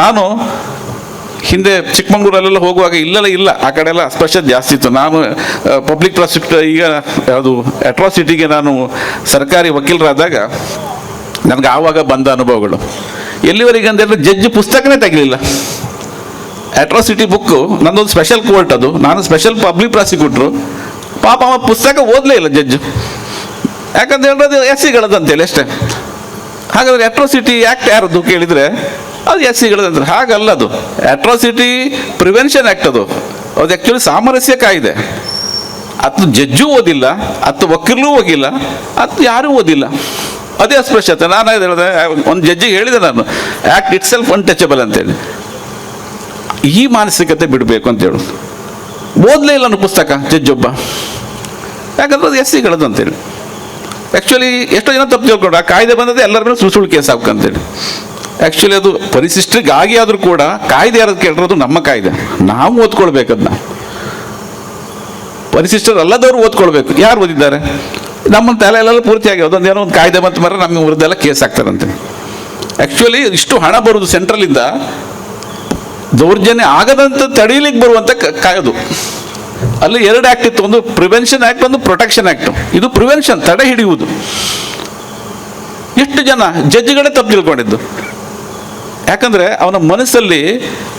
ನಾನು ಹಿಂದೆ ಚಿಕ್ಕಮಂಗ್ಳೂರಲ್ಲೆಲ್ಲ ಹೋಗುವಾಗ ಇಲ್ಲೆಲ್ಲ ಇಲ್ಲ. ಆ ಕಡೆ ಎಲ್ಲ ಸ್ಪೆಷಲ್ ಜಾಸ್ತಿ ಇತ್ತು. ನಾನು ಪಬ್ಲಿಕ್ ಪ್ರಾಸಿಕ್ಯೂಟರ್ ಈಗ ಯಾವುದು ಅಟ್ರಾಸಿಟಿಗೆ ನಾನು ಸರ್ಕಾರಿ ವಕೀಲರಾದಾಗ ನನಗೆ ಆವಾಗ ಬಂದ ಅನುಭವಗಳು. ಎಲ್ಲಿವರೆಗೆ ಅಂದರೆ ಜಡ್ಜ್ ಪುಸ್ತಕನೇ ತೆಗಲಿಲ್ಲ. ಅಟ್ರಾಸಿಟಿ ಬುಕ್ಕು ನಂದೊಂದು ಸ್ಪೆಷಲ್ ಕೋರ್ಟ್ ಅದು. ನಾನು ಸ್ಪೆಷಲ್ ಪಬ್ಲಿಕ್ ಪ್ರಾಸಿಕ್ಯೂಟ್ರು ಪಾಪ ಅವ ಪುಸ್ತಕ ಓದಲೇ ಇಲ್ಲ ಜಡ್ಜು ಯಾಕಂತ ಹೇಳಿದ್ರೆ ಅದು ಎಸ್ ಸಿಗಳದಂತೇಳಿ ಅಷ್ಟೇ. ಹಾಗಾದ್ರೆ ಅಟ್ರಾಸಿಟಿ ಆ್ಯಕ್ಟ್ ಯಾರದ್ದು ಕೇಳಿದರೆ ಅದು ಎಸ್ ಸಿಗಳದಂತಾರೆ ಹಾಗಲ್ಲ ಅದು. ಅಟ್ರಾಸಿಟಿ ಪ್ರಿವೆನ್ಷನ್ ಆ್ಯಕ್ಟ್ ಅದು. ಅದು ಆ್ಯಕ್ಚುಲಿ ಸಾಮರಸ್ಯ ಕಾಯಿದೆ ಅದು ಜಡ್ಜು ಓದಿಲ್ಲ, ಅದು ವಕೀಲರು ಹೋಗಿಲ್ಲ ಅದು ಯಾರೂ ಓದಿಲ್ಲ. ಅದೇ ಅಸ್ಪೃಶ್ಯತೆ. ನಾನು ಹೇಳಿದೆ, ಒಂದು ಜಡ್ಜಿಗೆ ಹೇಳಿದೆ ನಾನು. ಆ್ಯಕ್ಟ್ ಇಟ್ ಸೆಲ್ಫ್ ಅನ್ಟಚಬಲ್ ಅಂತೇಳಿ. ಈ ಮಾನಸಿಕತೆ ಬಿಡಬೇಕು ಅಂತ ಹೇಳೋದು ಓದಲೇ ಇಲ್ಲ ನನ್ನ ಪುಸ್ತಕ ಜಡ್ಜೊಬ್ಬ ಯಾಕಂದ್ರೆ ಅದು ಎಸ್ ಸಿಗಳದು ಅಂತೇಳಿ. ಆ್ಯಕ್ಚುಲಿ ಎಷ್ಟೋ ಜನ ತಪ್ಪು ತಿಳ್ಕೊಂಡು ಆ ಕಾಯ್ದೆ ಬಂದದ್ದು ಎಲ್ಲರ ಮೇಲೆ ಸುಳ್ಳು ಕೇಸ್ ಹಾಕಂತೇಳಿ ಆ್ಯಕ್ಚುಲಿ ಅದು ಪರಿಶಿಷ್ಟರಿಗಾಗಿ ಆದರೂ ಕೂಡ ಕಾಯ್ದೆ ಯಾರು ಕೇಳಿರೋದು ನಮ್ಮ ಕಾಯ್ದೆ. ನಾವು ಓದ್ಕೊಳ್ಬೇಕು ಅದನ್ನ ಪರಿಶಿಷ್ಟರು ಅಲ್ಲದವರು ಓದ್ಕೊಳ್ಬೇಕು. ಯಾರು ಓದಿದ್ದಾರೆ? ನಮ್ಮ ತಲೆ ಎಲ್ಲ ಪೂರ್ತಿಯಾಗಿ ಅದೊಂದು ಏನೋ ಒಂದು ಕಾಯ್ದೆ ಬಂತು ಮರ ನಮ್ಮ ಊರದೆಲ್ಲ ಕೇಸ್ ಆಗ್ತಾರಂತೆ. ಆ್ಯಕ್ಚುಲಿ ಇಷ್ಟು ಹಣ ಬರುವುದು ಸೆಂಟ್ರಲಿಂದ ದೌರ್ಜನ್ಯ ಆಗದಂತ ತಡೀಲಿಕ್ಕೆ ಬರುವಂತ ಕ- ಕಾಯ್ದು. ಅಲ್ಲಿ ಎರಡು ಆ್ಯಕ್ಟ್ ಇತ್ತು. ಒಂದು ಪ್ರಿವೆನ್ಷನ್ ಆ್ಯಕ್ಟ್ ಒಂದು ಪ್ರೊಟೆಕ್ಷನ್ ಆ್ಯಕ್ಟ್ ಇದು ಪ್ರಿವೆನ್ಷನ್ ತಡೆ ಹಿಡಿಯುವುದು. ಎಷ್ಟು ಜನ ಜಡ್ಜ್ಗಳೇ ತಪ್ಪು ತಿಳ್ಕೊಂಡಿದ್ದು. ಯಾಕಂದ್ರೆ ಅವನ ಮನಸ್ಸಲ್ಲಿ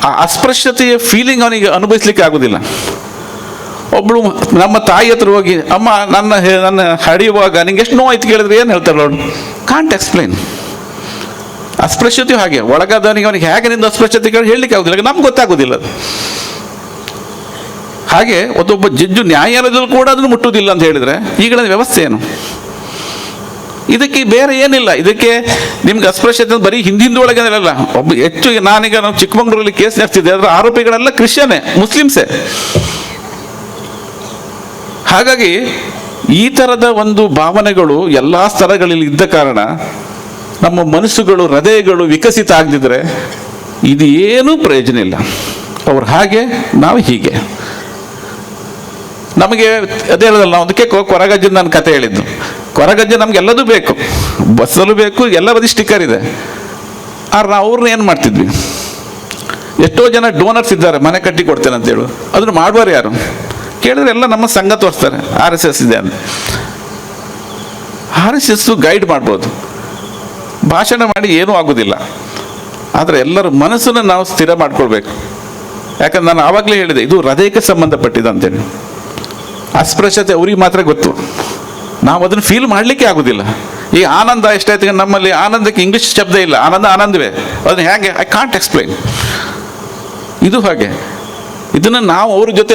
ಆ ಅಸ್ಪೃಶ್ಯತೆಯ ಫೀಲಿಂಗ್ ಅವನಿಗೆ ಅನುಭವಿಸ್ಲಿಕ್ಕೆ ಆಗುದಿಲ್ಲ. ಒಬ್ಬಳು ನಮ್ಮ ತಾಯಿ ಹತ್ರ ಹೋಗಿ, ಅಮ್ಮ, ನನ್ನ ನನ್ನ ಹಡಿಯುವಾಗ ನಿಂಗೆ ಎಷ್ಟು ನೋವಾಯ್ತು ಕೇಳಿದ್ರೆ ಏನು ಹೇಳ್ತಾರೆ ನೋಡು? ಕಾಂಟ್ ಎಕ್ಸ್ಪ್ಲೈನ್ ಅಸ್ಪೃಶ್ಯತೆ ಹಾಗೆ, ಒಳಗಾದವನಿಗೆ ಅವನಿಗೆ ಹೇಗೆ ನಿಂದ ಅಸ್ಪೃಶ್ಯತೆ ಕೇಳಿ ಹೇಳಲಿಕ್ಕೆ ಆಗುದಿಲ್ಲ ನಮ್ಗೆ ಗೊತ್ತಾಗೋದಿಲ್ಲ ಹಾಗೆ, ಒಬ್ಬೊಬ್ಬ ಜಡ್ಜು ನ್ಯಾಯಾಲಯದಲ್ಲೂ ಕೂಡ ಅದನ್ನು ಮುಟ್ಟುವುದಿಲ್ಲ ಅಂತ ಹೇಳಿದ್ರೆ, ಈಗಿನ ವ್ಯವಸ್ಥೆ ಏನು? ಇದಕ್ಕೆ ಬೇರೆ ಏನಿಲ್ಲ. ಇದಕ್ಕೆ ನಿಮ್ಗೆ ಅಸ್ಪೃಶ್ಯತೆ ಬರೀ ಹಿಂದಿಂದ ಒಳಗೆ ಅಲ್ಲ ಒಬ್ಬ ಹೆಚ್ಚು ನಾನೀಗ ನಾವು ಚಿಕ್ಕಮಂಗ್ಳೂರಲ್ಲಿ ಕೇಸ್ ನಡೆಸ್ತಿದ್ದೆ. ಅದರ ಆರೋಪಿಗಳೆಲ್ಲ ಕ್ರಿಶ್ಚಿಯನ್ನೇ ಮುಸ್ಲಿಮ್ಸೇ. ಹಾಗಾಗಿ ಈ ಥರದ ಒಂದು ಭಾವನೆಗಳು ಎಲ್ಲ ಸ್ಥಳಗಳಲ್ಲಿ ಇದ್ದ ಕಾರಣ ನಮ್ಮ ಮನಸ್ಸುಗಳು, ಹೃದಯಗಳು ವಿಕಸಿತ ಆಗದಿದ್ರೆ ಇದು ಏನೂ ಪ್ರಯೋಜನ ಇಲ್ಲ. ಅವ್ರು ಹಾಗೆ, ನಾವು ಹೀಗೆ. ನಮಗೆ ಅದೇ ಹೇಳೋದಲ್ಲ ನಾವು ಅದಕ್ಕೆ ಕೊರಗಜ್ಜನ ನನ್ನ ಕತೆ ಹೇಳಿದ್ದು. ಕೊರಗಜ್ಜ ನಮ್ಗೆಲ್ಲದೂ ಬೇಕು. ಬಸ್ಸಲ್ಲೂ ಬೇಕು, ಎಲ್ಲ ಬದಿ ಸ್ಟಿಕ್ಕರ್ ಇದೆ. ಆದ್ರೆ ನಾವು ಅವ್ರನ್ನ ಏನು ಮಾಡ್ತಿದ್ವಿ? ಎಷ್ಟೋ ಜನ ಡೋನರ್ಸ್ ಇದ್ದಾರೆ, ಮನೆ ಕಟ್ಟಿ ಕೊಡ್ತೇನೆ ಅಂತೇಳು ಅದನ್ನು ಮಾಡುವರು ಯಾರು? ಕೇಳಿದ್ರೆ ಎಲ್ಲ ನಮ್ಮ ಸಂಘ ತೋರಿಸ್ತಾರೆ, ಆರ್ ಎಸ್ ಎಸ್ ಇದೆ ಅಂತ. ಆರ್ ಎಸ್ ಎಸ್ ಗೈಡ್ ಮಾಡ್ಬೋದು. ಭಾಷಣ ಮಾಡಿ ಏನೂ ಆಗೋದಿಲ್ಲ. ಆದರೆ ಎಲ್ಲರ ಮನಸ್ಸನ್ನು ನಾವು ಸ್ಥಿರ ಮಾಡ್ಕೊಳ್ಬೇಕು. ಯಾಕಂದ್ರೆ ನಾನು ಆವಾಗಲೇ ಹೇಳಿದೆ, ಇದು ಹೃದಯಕ್ಕೆ ಸಂಬಂಧಪಟ್ಟಿದೆ ಅಂತೇಳಿ ಅಸ್ಪೃಶ್ಯತೆ ಅವ್ರಿಗೆ ಮಾತ್ರ ಗೊತ್ತು. ನಾವು ಅದನ್ನು ಫೀಲ್ ಮಾಡಲಿಕ್ಕೆ ಆಗೋದಿಲ್ಲ. ಈ ಆನಂದ ಎಷ್ಟಾಯ್ತು ನಮ್ಮಲ್ಲಿ ಆನಂದಕ್ಕೆ ಇಂಗ್ಲಿಷ್ ಶಬ್ದ ಇಲ್ಲ. ಆನಂದ ಆನಂದವೇ. ಅದನ್ನ ಹೇಗೆ? ಐ ಕಾಂಟ್ ಎಕ್ಸ್ಪ್ಲೈನ್ ಇದು ಹಾಗೆ. ಇದನ್ನು ನಾವು ಅವ್ರ ಜೊತೆ